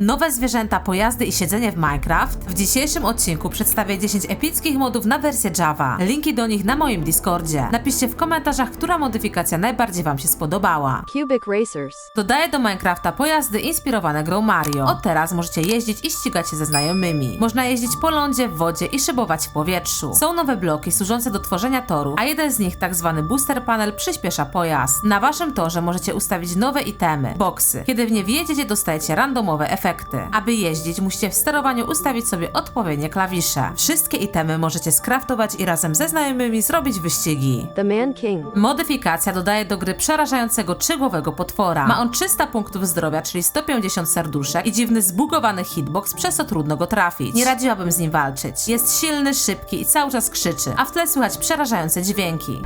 Nowe zwierzęta, pojazdy i siedzenie w Minecraft? W dzisiejszym odcinku przedstawię 10 epickich modów na wersję Java. Linki do nich na moim Discordzie. Napiszcie w komentarzach, która modyfikacja najbardziej Wam się spodobała. Cubic Racers. Dodaję do Minecrafta pojazdy inspirowane grą Mario. Od teraz możecie jeździć i ścigać się ze znajomymi. Można jeździć po lądzie, w wodzie i szybować w powietrzu. Są nowe bloki służące do tworzenia toru, a jeden z nich, tak zwany booster panel, przyspiesza pojazd. Na waszym torze możecie ustawić nowe itemy, boksy. Kiedy w nie wjedziecie, dostajecie randomowe efekty. Aby jeździć, musicie w sterowaniu ustawić sobie odpowiednie klawisze. Wszystkie itemy możecie skraftować i razem ze znajomymi zrobić wyścigi. The Man King. Modyfikacja dodaje do gry przerażającego trzygłowego potwora. Ma on 300 punktów zdrowia, czyli 150 serduszek i dziwny zbugowany hitbox, przez co trudno go trafić. Nie radziłabym z nim walczyć. Jest silny, szybki i cały czas krzyczy, a w tle słychać przerażające dźwięki.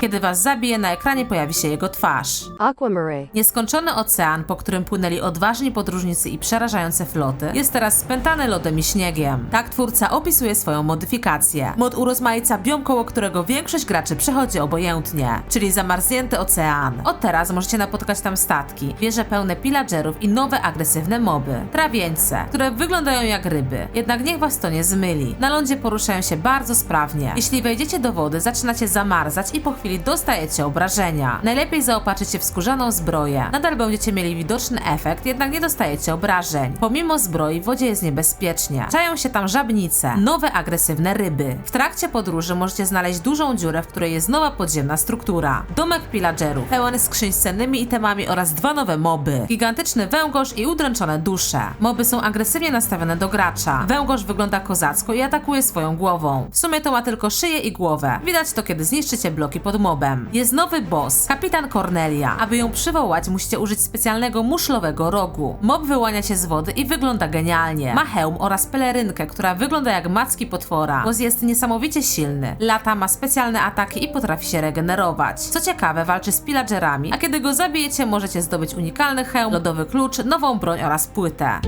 Kiedy was zabije, na ekranie pojawi się jego twarz. Aquamarine. Nieskończony ocean, po którym płynęli odważni podróżnicy i przerażające floty, jest teraz spętany lodem i śniegiem. Tak twórca opisuje swoją modyfikację. Mod urozmaica biom, koło którego większość graczy przechodzi obojętnie, czyli zamarznięty ocean. Od teraz możecie napotkać tam statki, wieże pełne pillagerów i nowe agresywne moby. Trawieńce, które wyglądają jak ryby. Jednak niech was to nie zmyli. Na lądzie poruszają się bardzo sprawnie. Jeśli wejdziecie do wody, zaczynacie zamarzać i po chwili dostajecie obrażenia. Najlepiej zaopatrzyć się w skórzaną zbroję. Nadal będziecie mieli widoczny efekt, jednak nie dostajecie obrażeń. Pomimo zbroi w wodzie jest niebezpiecznie. Czają się tam żabnice, nowe agresywne ryby. W trakcie podróży możecie znaleźć dużą dziurę, w której jest nowa podziemna struktura. Domek pillagerów, pełen skrzyń z cennymi itemami oraz dwa nowe moby. Gigantyczny węgorz i udręczone dusze. Moby są agresywnie nastawione do gracza. Węgorz wygląda kozacko i atakuje swoją głową. W sumie to ma tylko szyję i głowę. Widać to, kiedy zniszczycie bloki pod mobem. Jest nowy boss, kapitan Cornelia. Aby ją przywołać, musicie użyć specjalnego muszlowego rogu. Mob wyłania się z wody i wygląda genialnie. Ma hełm oraz pelerynkę, która wygląda jak macki potwora. Boss jest niesamowicie silny. Lata ma specjalne ataki i potrafi się regenerować. Co ciekawe, walczy z pillagerami, a kiedy go zabijecie, możecie zdobyć unikalny hełm, lodowy klucz, nową broń oraz płytę.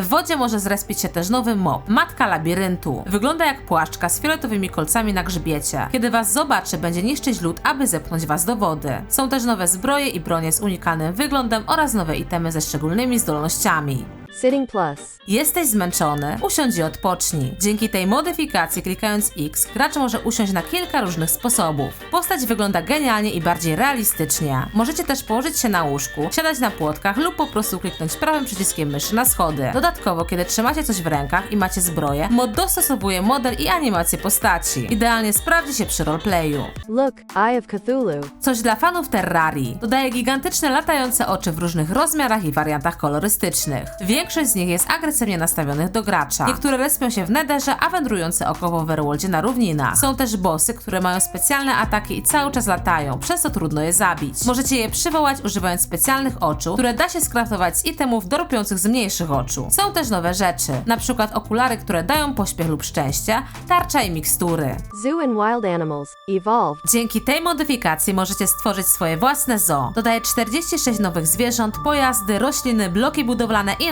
W wodzie może zrespić się też nowy mob, matka labiryntu. Wygląda jak płaszczka z fioletowymi kolcami na grzbiecie. Kiedy was zobaczy, będzie niszczyć lód, aby zepchnąć was do wody. Są też nowe zbroje i bronie z unikalnym wyglądem oraz nowe itemy ze szczególnymi zdolnościami. Sitting Plus. Jesteś zmęczony? Usiądź i odpocznij. Dzięki tej modyfikacji, klikając X, gracz może usiąść na kilka różnych sposobów. Postać wygląda genialnie i bardziej realistycznie. Możecie też położyć się na łóżku, siadać na płotkach lub po prostu kliknąć prawym przyciskiem myszy na schody. Dodatkowo, kiedy trzymacie coś w rękach i macie zbroję, mod dostosowuje model i animację postaci. Idealnie sprawdzi się przy roleplayu. Look, Eye of Cthulhu. Coś dla fanów Terrarii. Dodaje gigantyczne latające oczy w różnych rozmiarach i wariantach kolorystycznych. Większość z nich jest agresywnie nastawionych do gracza. Niektóre respią się w nederze, a wędrujące oko w Overworldzie na równina. Są też bossy, które mają specjalne ataki i cały czas latają, przez co trudno je zabić. Możecie je przywołać używając specjalnych oczu, które da się skraftować z itemów dorpiących z mniejszych oczu. Są też nowe rzeczy, przykład okulary, które dają pośpiech lub szczęście, tarcza i mikstury. Zoo and Wild Animals. Evolved. Dzięki tej modyfikacji możecie stworzyć swoje własne zoo. Dodaje 46 nowych zwierząt, pojazdy, rośliny, bloki budowlane i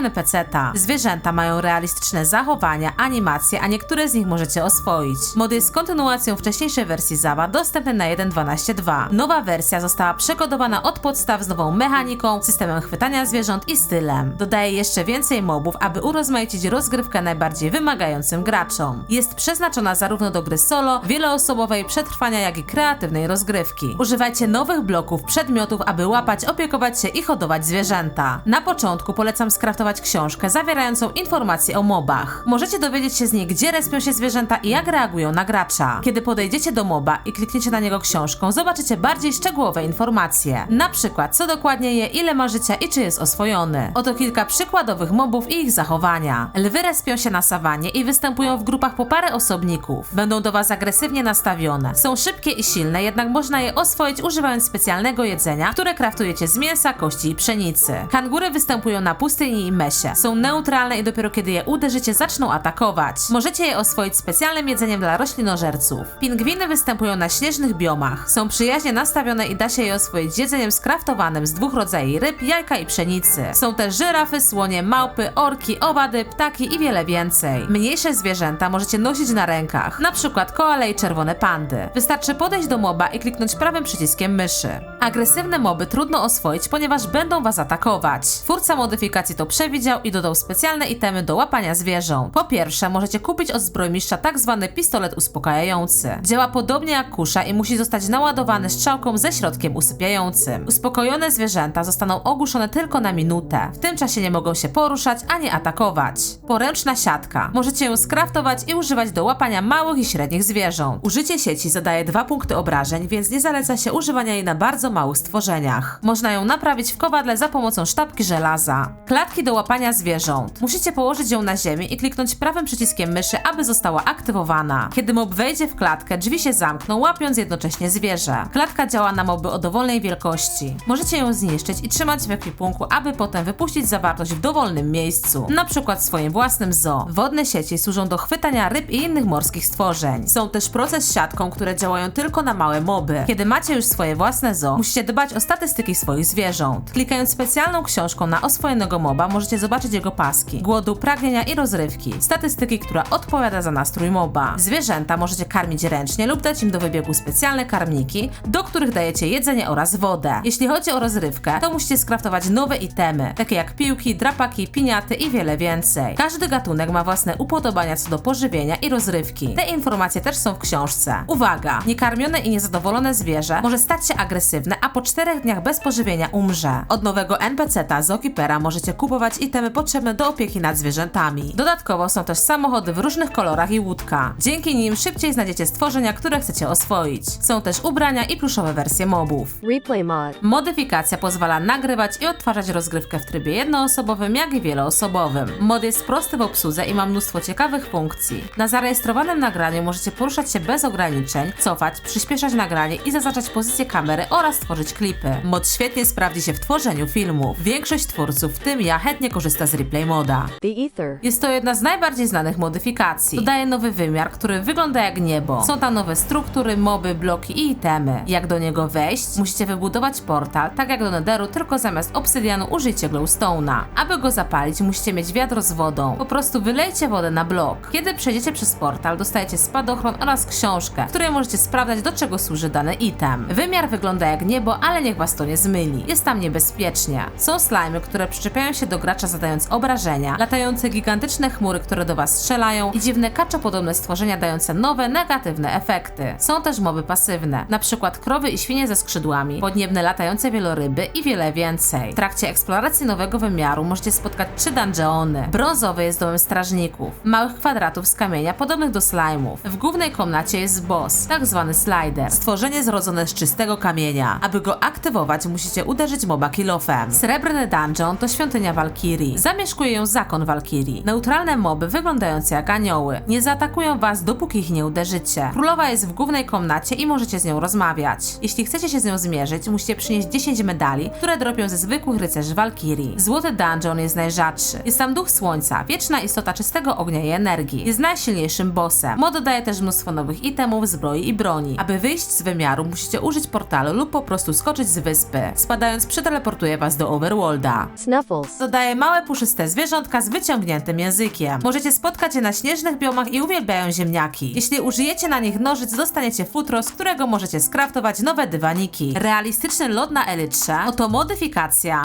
Zwierzęta mają realistyczne zachowania, animacje, a niektóre z nich możecie oswoić. Mod jest kontynuacją wcześniejszej wersji Zawa, dostępny na 1.12.2. Nowa wersja została przekodowana od podstaw z nową mechaniką, systemem chwytania zwierząt i stylem. Dodaje jeszcze więcej mobów, aby urozmaicić rozgrywkę najbardziej wymagającym graczom. Jest przeznaczona zarówno do gry solo, wieloosobowej, przetrwania, jak i kreatywnej rozgrywki. Używajcie nowych bloków, przedmiotów, aby łapać, opiekować się i hodować zwierzęta. Na początku polecam skraftować książkę zawierającą informacje o mobach. Możecie dowiedzieć się z niej, gdzie respią się zwierzęta i jak reagują na gracza. Kiedy podejdziecie do moba i klikniecie na niego książką, zobaczycie bardziej szczegółowe informacje. Na przykład, co dokładnie je, ile ma życia i czy jest oswojony. Oto kilka przykładowych mobów i ich zachowania. Lwy respią się na sawannie i występują w grupach po parę osobników. Będą do was agresywnie nastawione. Są szybkie i silne, jednak można je oswoić używając specjalnego jedzenia, które kraftujecie z mięsa, kości i pszenicy. Kangury występują na pustyni i mesie się. Są neutralne i dopiero kiedy je uderzycie, zaczną atakować. Możecie je oswoić specjalnym jedzeniem dla roślinożerców. Pingwiny występują na śnieżnych biomach. Są przyjaźnie nastawione i da się je oswoić jedzeniem skraftowanym z dwóch rodzajów ryb, jajka i pszenicy. Są też żyrafy, słonie, małpy, orki, owady, ptaki i wiele więcej. Mniejsze zwierzęta możecie nosić na rękach, na przykład koale i czerwone pandy. Wystarczy podejść do moba i kliknąć prawym przyciskiem myszy. Agresywne moby trudno oswoić, ponieważ będą was atakować. Twórca modyfikacji to przewidział i dodał specjalne itemy do łapania zwierząt. Po pierwsze, możecie kupić od zbrojmistrza tak zwany pistolet uspokajający. Działa podobnie jak kusza i musi zostać naładowany strzałką ze środkiem usypiającym. Uspokojone zwierzęta zostaną ogłuszone tylko na minutę. W tym czasie nie mogą się poruszać ani atakować. Poręczna siatka. Możecie ją skraftować i używać do łapania małych i średnich zwierząt. Użycie sieci zadaje dwa punkty obrażeń, więc nie zaleca się używania jej na bardzo małych stworzeniach. Można ją naprawić w kowadle za pomocą sztabki żelaza. Klatki do łapania zwierząt. Musicie położyć ją na ziemi i kliknąć prawym przyciskiem myszy, aby została aktywowana. Kiedy mob wejdzie w klatkę, drzwi się zamkną, łapiąc jednocześnie zwierzę. Klatka działa na moby o dowolnej wielkości. Możecie ją zniszczyć i trzymać w ekwipunku, aby potem wypuścić zawartość w dowolnym miejscu, na przykład w swoim własnym zoo. Wodne sieci służą do chwytania ryb i innych morskich stworzeń. Są też proces siatką, które działają tylko na małe moby. Kiedy macie już swoje własne zoo, musicie dbać o statystyki swoich zwierząt. Klikając specjalną książką na oswojonego moba, możecie zobaczyć jego paski, głodu, pragnienia i rozrywki. Statystyki, która odpowiada za nastrój moba. Zwierzęta możecie karmić ręcznie lub dać im do wybiegu specjalne karmniki, do których dajecie jedzenie oraz wodę. Jeśli chodzi o rozrywkę, to musicie skraftować nowe itemy, takie jak piłki, drapaki, piniaty i wiele więcej. Każdy gatunek ma własne upodobania co do pożywienia i rozrywki. Te informacje też są w książce. Uwaga! Niekarmione i niezadowolone zwierzę może stać się agresywne, a po czterech dniach bez pożywienia umrze. Od nowego NPC-ta z Okipera możecie kupować itemy potrzebne do opieki nad zwierzętami. Dodatkowo są też samochody w różnych kolorach i łódka. Dzięki nim szybciej znajdziecie stworzenia, które chcecie oswoić. Są też ubrania i pluszowe wersje mobów. Replay mod. Modyfikacja pozwala nagrywać i odtwarzać rozgrywkę w trybie jednoosobowym, jak i wieloosobowym. Mod jest prosty w obsłudze i ma mnóstwo ciekawych funkcji. Na zarejestrowanym nagraniu możecie poruszać się bez ograniczeń, cofać, przyspieszać nagranie i zaznaczać pozycję kamery oraz tworzyć klipy. Mod świetnie sprawdzi się w tworzeniu filmów. Większość twórców, w tym ja, chętnie korzysta z replay moda. The Ether. Jest to jedna z najbardziej znanych modyfikacji. Dodaje nowy wymiar, który wygląda jak niebo. Są tam nowe struktury, moby, bloki i itemy. Jak do niego wejść? Musicie wybudować portal, tak jak do Netheru, tylko zamiast obsydianu użyjcie glowstone'a. Aby go zapalić, musicie mieć wiadro z wodą. Po prostu wylejcie wodę na blok. Kiedy przejdziecie przez portal, dostajecie spadochron oraz książkę, w której możecie sprawdzać, do czego służy dany item. Wymiar wygląda jak niebo, ale niech was to nie zmyli. Jest tam niebezpiecznie. Są slimy, które przyczepiają się do gracza zadając obrażenia, latające gigantyczne chmury, które do was strzelają i dziwne kaczopodobne stworzenia dające nowe, negatywne efekty. Są też moby pasywne, na przykład krowy i świnie ze skrzydłami, podniebne latające wieloryby i wiele więcej. W trakcie eksploracji nowego wymiaru możecie spotkać trzy dungeony. Brązowy jest domem strażników, małych kwadratów z kamienia podobnych do slime'ów. W głównej komnacie jest boss, tak zwany slider, stworzenie zrodzone z czystego kamienia. Aby go aktywować, musicie uderzyć moba kilofem. Srebrny dungeon to świątynia Walkirii. Zamieszkuje ją zakon Walkirii. Neutralne moby wyglądające jak anioły. Nie zaatakują was, dopóki ich nie uderzycie. Królowa jest w głównej komnacie i możecie z nią rozmawiać. Jeśli chcecie się z nią zmierzyć, musicie przynieść 10 medali, które dropią ze zwykłych rycerzy Walkirii. Złoty dungeon jest najrzadszy. Jest tam duch słońca, wieczna istota czystego ognia i energii. Jest najsilniejszym bossem. Mod dodaje też mnóstwo nowych itemów, zbroi i broni. Aby wyjść z wymiaru, musicie użyć portalu lub po prostu skoczyć z wyspy. Spadając przeteleportuje was do Overworlda. Snuffles. Dodaje małe puszyste zwierzątka z wyciągniętym językiem. Możecie spotkać je na śnieżnych biomach i uwielbiają ziemniaki. Jeśli użyjecie na nich nożyc, dostaniecie futro, z którego możecie skraftować nowe dywaniki. Realistyczny lot na elytrze oto modyfikacja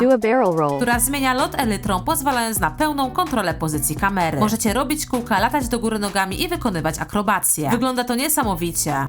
która zmienia lot elytrą, pozwalając na pełną kontrolę pozycji kamery. Możecie robić kółka, latać do góry nogami i wykonywać akrobacje. Wygląda to niesamowicie.